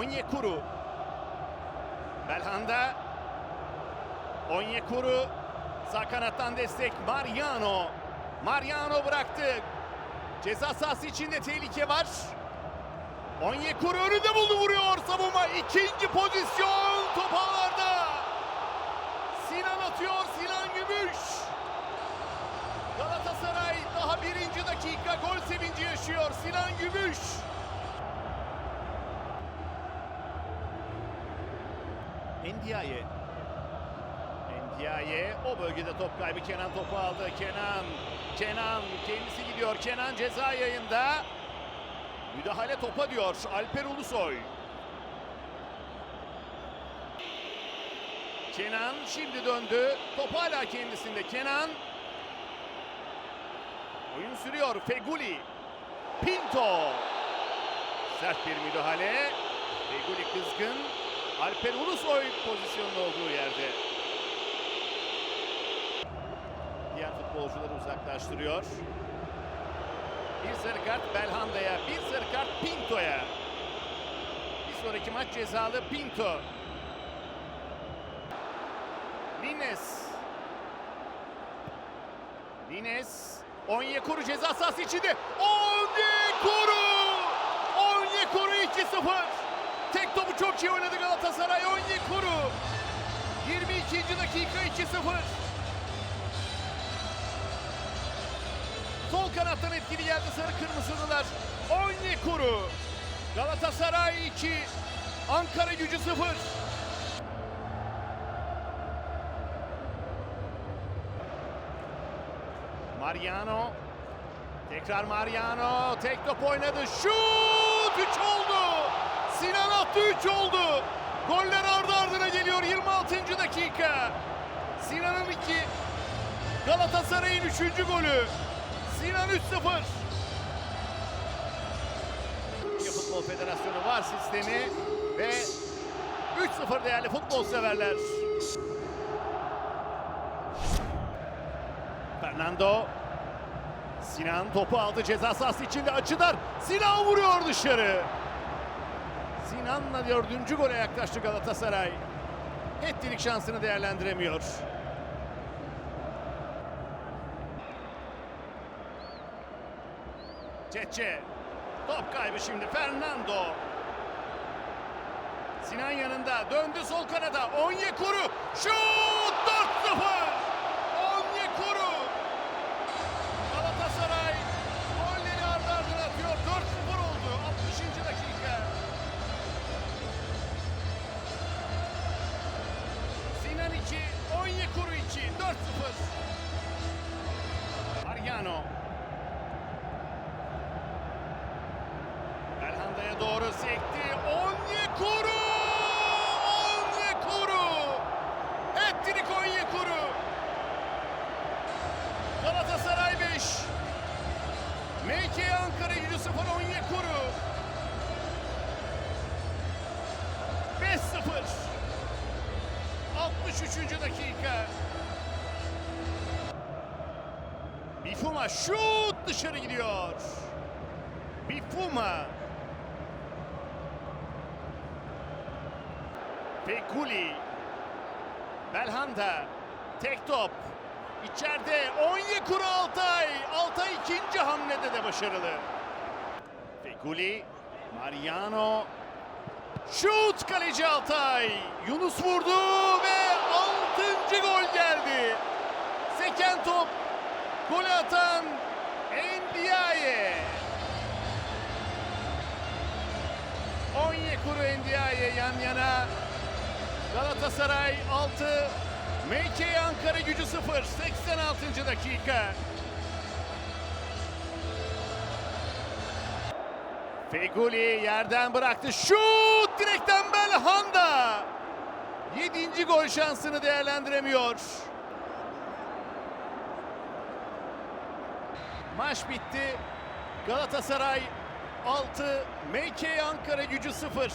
Onyekuru. Belhanda. Onyekuru. Sağ kanattan destek. Mariano. Mariano bıraktı. Ceza sahası içinde tehlike var. Onyekuru önünde buldu vuruyor savunma. İkinci pozisyon top ağlarda. Sinan atıyor Sinan Gümüş. Galatasaray daha birinci dakika gol sevinci yaşıyor Sinan Gümüş. Endiaye. Endiaye o bölgede top kaybı Kenan topu aldı. Kenan, Kenan kendisi gidiyor. Kenan ceza yayında. Müdahale topa diyor Alper Ulusoy. Kenan şimdi döndü. Top hala kendisinde. Kenan. Oyun sürüyor. Feguli. Pinto. Sert bir müdahale. Feguli kızgın. Alper Ulusoy pozisyonda olduğu yerde. Diğer futbolcuları uzaklaştırıyor. Bir sarı kart Belhanda'ya, bir sarı kart Pinto'ya. Bir sonraki maç cezalı Pinto. Lines. Lines. Onyekuru ceza sahası içinde. Onyekuru! Onyekuru 2-0. Tek topu çok iyi oynadı Galatasaray. Onyekuru. 22. dakika 2-0. Sol kanattan etkili geldi sarı kırmızılılar. Onyekuru. Galatasaray 2. Ankara gücü 0. Mariano. Tekrar Mariano. Tek top oynadı. Şut! 3 oldu. Sinan attı 3 oldu. Goller ardı ardına geliyor 26. dakika. Sinan'ın 2. Galatasaray'ın 3. golü. Sinan 3-0. Türkiye Futbol Federasyonu var sistemi ve 3-0 değerli futbol severler. Fernando. Sinan topu aldı ceza sahası içinde açıdan. Sinan vuruyor dışarı. Sinan'la dördüncü gole yaklaştı Galatasaray. Ettilik şansını değerlendiremiyor. Çeçe. Top kaybı şimdi Fernando. Sinan yanında döndü sol kanada. Onyekuru. Şut doğru sekti. Onyekuru! Onyekuru! Ettirik Onyekuru! Galatasaray 5. MK Ankara gücü 0 Onyekuru. 5-0. 63. dakika. Bifuma şut dışarı gidiyor. Bifuma. Fekuli. Belhanda. Tek top. İçeride Onyekuru Altay. Altay ikinci hamlede de başarılı. Fekuli. Mariano. Şut kaleci Altay. Yunus vurdu ve altıncı gol geldi. Seken top. Golü atan Endiaye. Onyekuru Endiaye yan yana. Galatasaray 6, MK Ankara gücü 0, 86. dakika. Feguli yerden bıraktı. Şut direkten Belhanda. 7. gol şansını değerlendiremiyor. Maç bitti. Galatasaray 6, MK Ankara gücü 0.